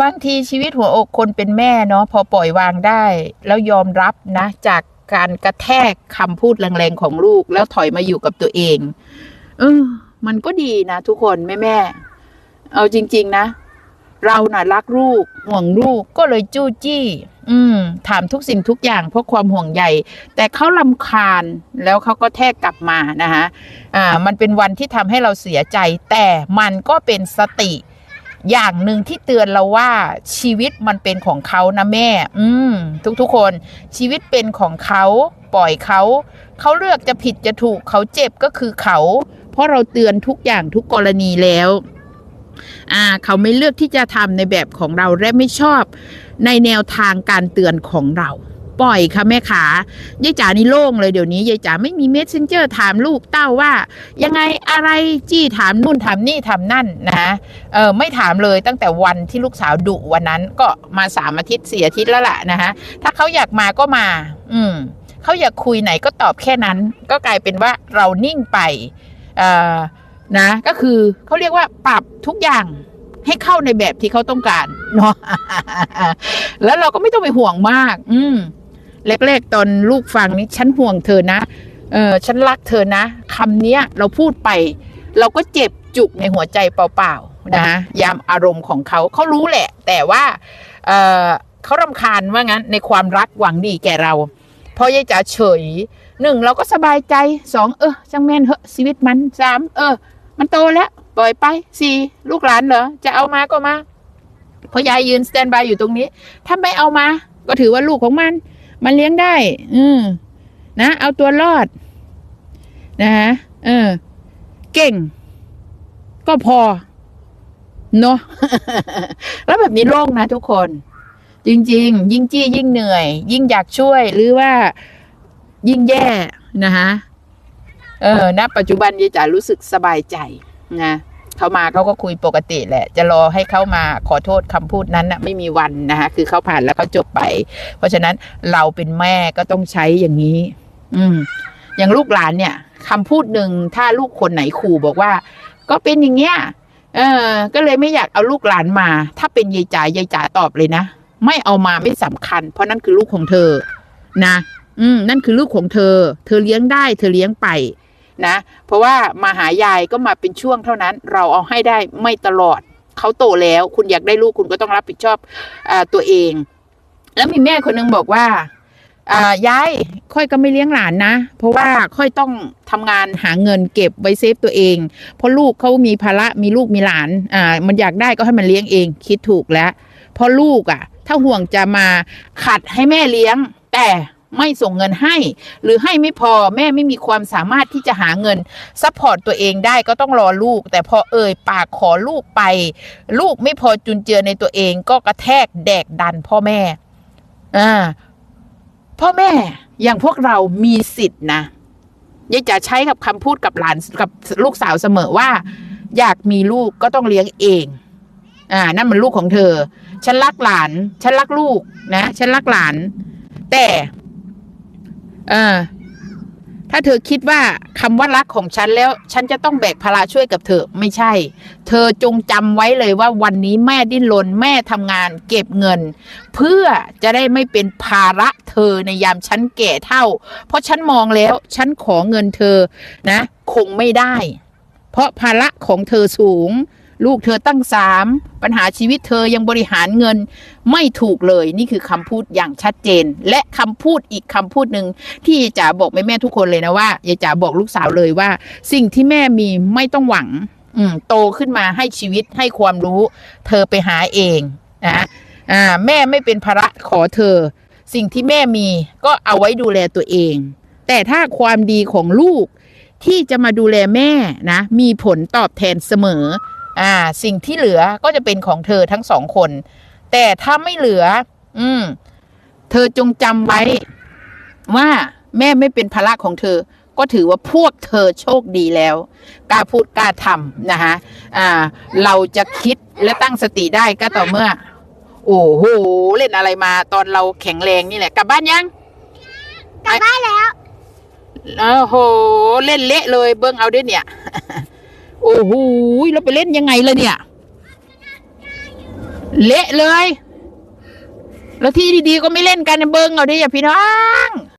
บางทีชีวิตหัวอกคนเป็นแม่เนาะพอปล่อยวางได้ แล้วยอมรับนะ จากการกระแทกคำพูดแรงๆของลูก แล้วถอยมาอยู่กับตัวเอง เออ มันก็ดีนะทุกคนแม่แม่ๆเอาจริง ๆ นะ เราน่ะรักลูกห่วงลูกก็เลยจู้จี้ อืม ถามทุกสิ่งทุกอย่างเพราะความห่วงใยแต่เขาลำคาญแล้วเขาก็แทกกลับมานะคะอ่า มันเป็นวันที่ทำให้เราเสียใจ แต่มันก็เป็นสติ อย่างหนึ่งที่เตือนเราว่าชีวิตมันเป็นของเขานะแม่ อืม ทุกๆคนชีวิตเป็นของเขาปล่อยเขา เขาเลือกจะผิดจะถูกเขาเจ็บก็คือเขา เพราะเราเตือนทุกอย่างทุกกรณีแล้ว อ่า เขาไม่เลือกที่จะทำในแบบของเราและไม่ชอบในแนวทางการเตือนของเรา ปล่อยค่ะแม่ขายายจ๋านี่โล่งเลยเดี๋ยวนี้ยายจ๋าไม่มีเมสเซนเจอร์ถามลูกเต้าว่า ยังไงอะไรจี้ถามนู่นถามนี่ถามนั่นนะเออไม่ถามเลยตั้งแต่วันที่ลูกสาวดุวันนั้นก็มาสามอาทิตย์สี่อาทิตย์แล้วล่ะนะฮะถ้าเขาอยากมาก็มา อืมเขาอยากคุยไหนก็ตอบแค่นั้น ก็กลายเป็นว่าเรานิ่งไปเอ่อนะก็คือเขาเรียกว่าปรับทุกอย่างให้เข้าในแบบที่เขาต้องการเนาะแล้วเราก็ไม่ต้องไปห่วงมาก อืม แรกๆ ตอนลูกฟังนี้ฉันห่วงเธอนะเออฉันรักเธอนะคำเนี้ยเราพูดไป เราก็เจ็บจุกในหัวใจเปล่าๆนะยามอารมณ์ของเขาเขารู้แหละ แต่ว่าเออเขารำคาญว่างั้นในความรักหวังดีแก่เราพราะยายจ๋าเฉยหนึ่งเราก็สบายใจสองเออจังแม่นเหอะชีวิตมันสามเออ มันโตแล้วปล่อยไปสี่ลูกหลานเหรอจะเอามาก็มาพราะยายยืนสแตนบายอยู่ตรงนี้ ถ้าไม่เอามา ก็ถือว่าลูกของมัน มันเลี้ยงได้ อืมนะ เอาตัวรอด นะฮะเออ เก่ง ก็พอ เนาะแล้วแบบนี้โล่งนะทุกคน จริง ๆ ยิ่งจี้ยิ่งเหนื่อย ยิ่งอยากช่วย หรือว่า ยิ่งแย่ นะฮะเออณปัจจุบันยายจ๋ารู้สึกสบายใจนะ เขามาเขาก็คุยปกติแหละ จะรอให้เขามาขอโทษคำพูดนั้นนะไม่มีวันนะคะคือเขาผ่านแล้วเขาจบไป เพราะฉะนั้นเราเป็นแม่ก็ต้องใช้อย่างนี้ อืม อย่างลูกหลานเนี่ยคำพูดหนึ่งถ้าลูกคนไหนขู่บอกว่า ก็เป็นอย่างเงี้ยเออ ก็เลยไม่อยากเอาลูกหลานมา ถ้าเป็นยายจ๋ายายจ๋าตอบเลยนะไม่เอามาไม่สำคัญ เพราะนั่นคือลูกของเธอ นะ อืม นั่นคือลูกของเธอ เธอเลี้ยงได้ เธอเลี้ยงไป นะ เพราะว่ามาหายายก็มาเป็นช่วงเท่านั้น เราเอาให้ได้ไม่ตลอดเขาโตแล้ว คุณอยากได้ลูกคุณก็ต้องรับผิดชอบอตัวเอง แล้วมีแม่คนนึงบอกว่าอ่ายายค่อยก็ไม่เลี้ยงหลานนะ เพราะว่าค่อยต้องทำงานหาเงินเก็บไว้เซฟตัวเอง เพราะลูกเขามีภาระมีลูกมีหลานอ่ามันอยากได้ก็ให้มันเลี้ยงเอง คิดถูกแล้วเพราะลูกอะ ถ้าห่วงจะมาขัดให้แม่เลี้ยง แต่ ไม่ส่งเงินให้ หรือให้ไม่พอแม่ไม่มีความสามารถที่จะหาเงินซัพพอร์ตตัวเองได้ก็ต้องรอลูก แต่พอเอ่ยปากขอลูกไป ลูกไม่พอจุนเจือในตัวเองก็กระแทกแดกดันพ่อแม่อ่าพ่อแม่อย่างพวกเรามีสิทธินะยายจะใช้กับคำพูดกับหลานกับลูกสาวเสมอว่า อยากมีลูกก็ต้องเลี้ยงเอง อ่า นั่นมันลูกของเธอ ฉันรักหลาน ฉันรักลูกนะ ฉันรักหลาน แต่ เออ ถ้าเธอคิดว่าคำว่ารักของฉันแล้ว ฉันจะต้องแบกภาระช่วยกับเธอไม่ใช่ เธอจงจำไว้เลยว่าวันนี้แม่ดิ้นรนแม่ทำงาน เก็บเงิน เพื่อจะได้ไม่เป็นภาระเธอในยามฉันแก่เท่า เพราะฉันมองแล้ว ฉันขอเงินเธอนะ คงไม่ได้ เพราะภาระของเธอสูง ลูกเธอตั้งสามปัญหาชีวิตเธอยังบริหารเงินไม่ถูกเลยนี่คือคำพูดอย่างชัดเจน และคำพูดอีกคำพูดหนึ่งที่ยายจ๋าบอกแม่แม่ทุกคนเลยนะว่ายายจ๋าบอกลูกสาวเลยว่า สิ่งที่แม่มีไม่ต้องหวัง อืมโตขึ้นมาให้ชีวิตให้ความรู้ เธอไปหาเองนะอ่าแม่ไม่เป็นภาระขอเธอ สิ่งที่แม่มีก็เอาไว้ดูแลตัวเอง แต่ถ้าความดีของลูกที่จะมาดูแลแม่นะ มีผลตอบแทนเสมอ อ่า สิ่งที่เหลือก็จะเป็นของเธอทั้งสองคน แต่ถ้าไม่เหลือ อืม เธอจงจำไว้ ว่าแม่ไม่เป็นภาระของเธอ ก็ถือว่าพวกเธอโชคดีแล้วกล้าพูดกล้าทำนะคะอ่า เราจะคิดและตั้งสติได้ก็ต่อเมื่อ โอ้โหเล่นอะไรมาตอนเราแข็งแรงนี่แหละกลับบ้านยังกลับบ้านแล้วโอ้โห เล่นเละเลยเบิ้งเอาด้วยเนี่ยโอ้โหเราไปเล่นยังไงเลยเนี่ย เละเลย แล้วที่ดีๆก็ไม่เล่นกันเบิ้งเอาดิอย่าพี่น้อง